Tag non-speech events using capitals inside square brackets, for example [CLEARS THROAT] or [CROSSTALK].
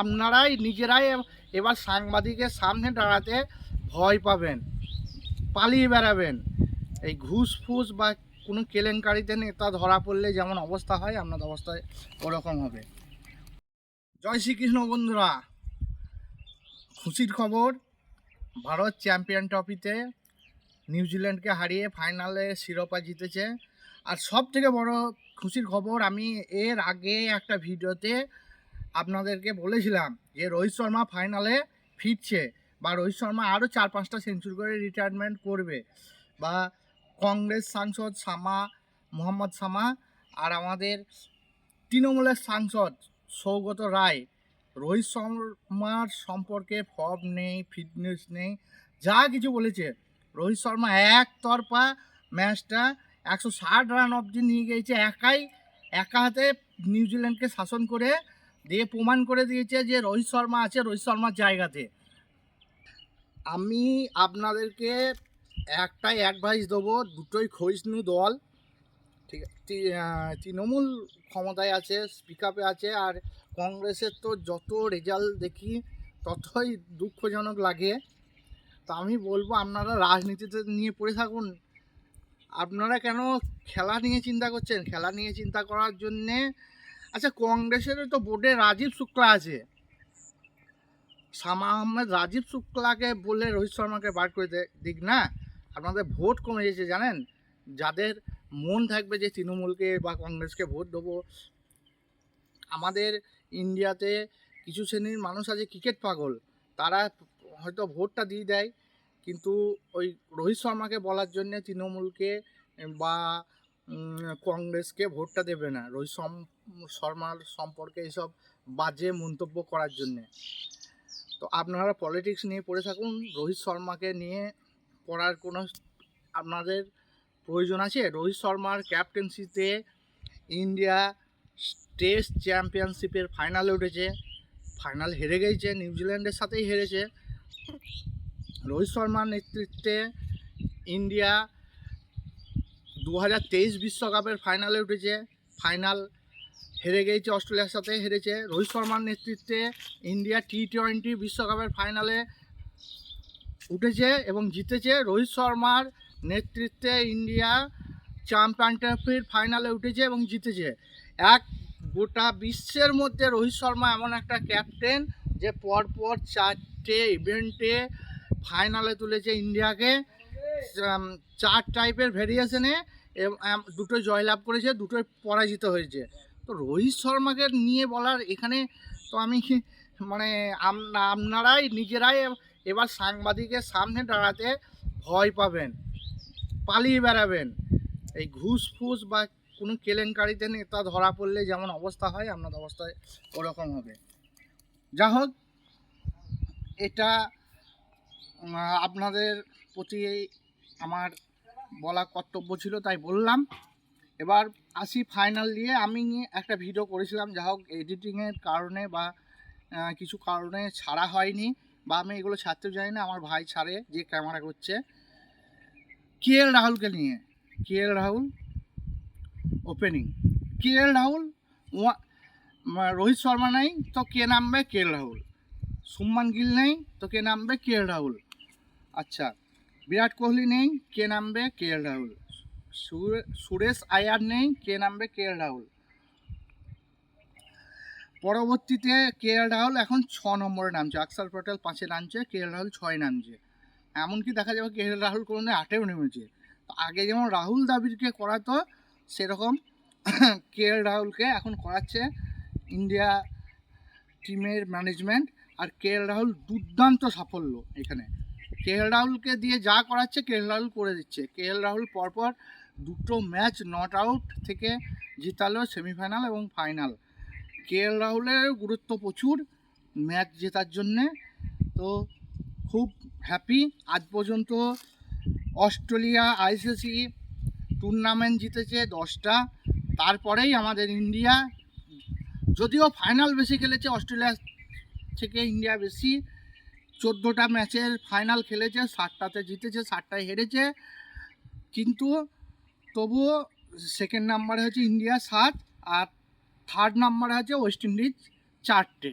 আপনারাই নিজেরাই এবার সাংবাদিকের সামনে দাঁড়াতে ভয় পাবেন, পালিয়ে বেড়াবেন। এই ঘুষ ফুস বা কোনো কেলেঙ্কারিতে নেতা ধরা পড়লে যেমন অবস্থা হয় আপনাদের অবস্থায় ওরকম হবে। জয় শ্রীকৃষ্ণ বন্ধুরা, খুশির খবর, ভারত চ্যাম্পিয়ন ট্রফিতে নিউজিল্যান্ডকে হারিয়ে ফাইনালে শিরোপা জিতেছে। আর সব থেকে বড় খুশির খবর, আমি এর আগে একটা ভিডিওতে আপনাদেরকে বলেছিলাম যে রোহিত শর্মা ফাইনালে ফিরছে বা রোহিত শর্মা আরও চার পাঁচটা সেঞ্চুরি করে রিটায়ারমেন্ট করবে বা কংগ্রেস সাংসদ সামা, মোহাম্মদ সামা আর আমাদের তৃণমূলের সাংসদ সৌগত রায়, রোহিত শর্মার সম্পর্কে ফর্ম নেই ফিটনেস নেই, যা কিছু বলেছে। রোহিত শর্মা একতরফা ম্যাচটা একশো ষাট রান অবধি নিয়ে গিয়েছে, একাই, একা হাতে নিউজিল্যান্ডকে শাসন করে দিয়ে প্রমাণ করে দিয়েছে যে রোহিত শর্মা আছে, রোহিত শর্মার জায়গাতে। আমি আপনাদেরকে একটাই অ্যাডভাইস দেবো, দুটোই ক্ষয়িষ্ণু দল। ঠিক তৃণমূল ক্ষমতায় আছে স্পিক আপে আছে, আর কংগ্রেসের তো যত রেজাল্ট দেখি, ততই দুঃখজনক লাগে। তো আমি বলব, আপনারা রাজনীতিতে নিয়ে পড়ে থাকুন। আপনারা কেন খেলা নিয়ে চিন্তা করছেন? খেলা নিয়ে চিন্তা করার জন্যে আচ্ছা কংগ্রেসের তো বোর্ডে রাজীব শুক্লা আছে। শামা আহমেদ, রাজীব শুক্লাকে বলে রোহিত শর্মাকে বার করে দিক না। আপনাদের ভোট কমে গেছে, জানেন? যাদের মন থাকবে যে তৃণমূলকে বা কংগ্রেসকে ভোট দেবো। আমাদের ইন্ডিয়াতে কিছু শ্রেণির মানুষ আছে ক্রিকেট পাগল। তারা হয়তো ভোটটা দিয়ে দেয়, কিন্তু ওই রোহিত শর্মাকে বলার জন্যে তৃণমূলকে বা কংগ্রেসকে ভোটটা দেবে না। রোহিত শর্ম- শর্মার সম্পর্কে এইসব বাজে মন্তব্য করার জন্যে। তো আপনারা পলিটিক্স নিয়ে পড়ে থাকুন। রোহিত শর্মাকে নিয়ে পড়ার কোনো আপনাদের প্রয়োজন আছে? রোহিত শর্মার ক্যাপ্টেন্সিতে ইন্ডিয়া টেস্ট চ্যাম্পিয়নশিপের ফাইনালে উঠেছে। ফাইনাল হেরে গেছে নিউজিল্যান্ডের সাথেই হেরেছে। রোহিত শর্মার নেতৃত্বে ইন্ডিয়া দু হাজার তেইশ বিশ্বকাপের ফাইনালে উঠেছে। ফাইনাল হেরে গেছে অস্ট্রেলিয়ার সাথে হেরেছে রোহিত শর্মার নেতৃত্বে ইন্ডিয়া টি টোয়েন্টি বিশ্বকাপের ফাইনালে উঠেছে এবং জিতেছে রোহিত শর্মার নেতৃত্বে ইন্ডিয়া চ্যাম্পিয়ন ট্রফির ফাইনালে উঠেছে এবং জিতেছে। এক গোটা বিশ্বের মধ্যে রোহিত শর্মা এমন একটা ক্যাপ্টেন যে পরপর চারটে ইভেন্টে ফাইনালে তুলেছে ইন্ডিয়াকে। চার টাইপের ভেরিয়েশনে দুটো জয়লাভ করেছে, দুটোই পরাজিত হয়েছে। তো রোহিত শর্মাকে নিয়ে বলার এখানে তো আমি [LAUGHS] মানে আপনারাই নিজেরাই এবার সাংবাদিকের সামনে দাঁড়াতে ভয় পাবেন, পালিয়ে বেড়াবেন। এই ঘুষ ফুস বা কোনো কেলেঙ্কারিতে নেতা ধরা পড়লে যেমন অবস্থা হয় আপনার অবস্থায় ওরকম হবে। যা হোক, এটা আপনাদের প্রতি আমার বলা কর্তব্য ছিল, তাই বললাম। এবার আসি ফাইনাল দিয়ে। আমি একটা ভিডিও করেছিলাম, যা হোক এডিটিংয়ের কারণে বা কিছু কারণে ছাড়া হয়নি বা আমি এগুলো ছাড়তে জানি না আমার ভাই ছাড়ে, যে ক্যামেরা করছে। কে এল রাহুলকে নিয়ে K L Rahul opening K L Rahul Rohit Sharma নেই, তো কে নামবে? কে এল রাহুল। সুম্মান গিল নেই, তো কে নামবে? কে এল রাহুল। আচ্ছা বিরাট কোহলি নেই, কে নামবে? কে এল রাহুল। সুরে- সুরেশ আয়ার নেই, কে নামবে? কে এল রাহুল। পরবর্তীতে কে এল রাহুল এখন ছ নম্বরে নামছে। আকসার পটেল পাঁচে নামছে, কে এল রাহুল ছয় নামছে। এমনকি দেখা যাবে কে এল রাহুল কোনো আটেও নেমেছে। আগে যেমন রাহুল দ্রাবিড়কে করাতো, সেরকম [CLEARS THROAT] কে এল রাহুলকে এখন করাচ্ছে ইন্ডিয়া টিমের ম্যানেজমেন্ট। আর কে এল রাহুল দুর্দান্ত সাফল্য এখানে। কে এল রাহুলকে দিয়ে যা করাচ্ছে, কে এল রাহুল করে দিচ্ছে। কে এল রাহুল পরপর দুটো ম্যাচ নট আউট থেকে জিতালো সেমিফাইনাল এবং ফাইনাল কে এল রাহুলের গুরুত্ব প্রচুর ম্যাচ জেতার জন্যে। তো খুব হ্যাপি আজ পর্যন্ত অস্ট্রেলিয়া আইসিসি টুর্নামেন্ট জিতেছে দশটা। তারপরেই আমাদের ইন্ডিয়া, যদিও ফাইনাল বেশি খেলেছে, অস্ট্রেলিয়া থেকে ইন্ডিয়া বেশি। চোদ্দোটা ম্যাচের ফাইনাল খেলেছে, সাতটাতে জিতেছে, সাতটায় হেরেছে। কিন্তু তবুও সেকেন্ড নাম্বারে হচ্ছে ইন্ডিয়া সাত আর থার্ড নাম্বারে আছে ওয়েস্ট ইন্ডিজ চারটে।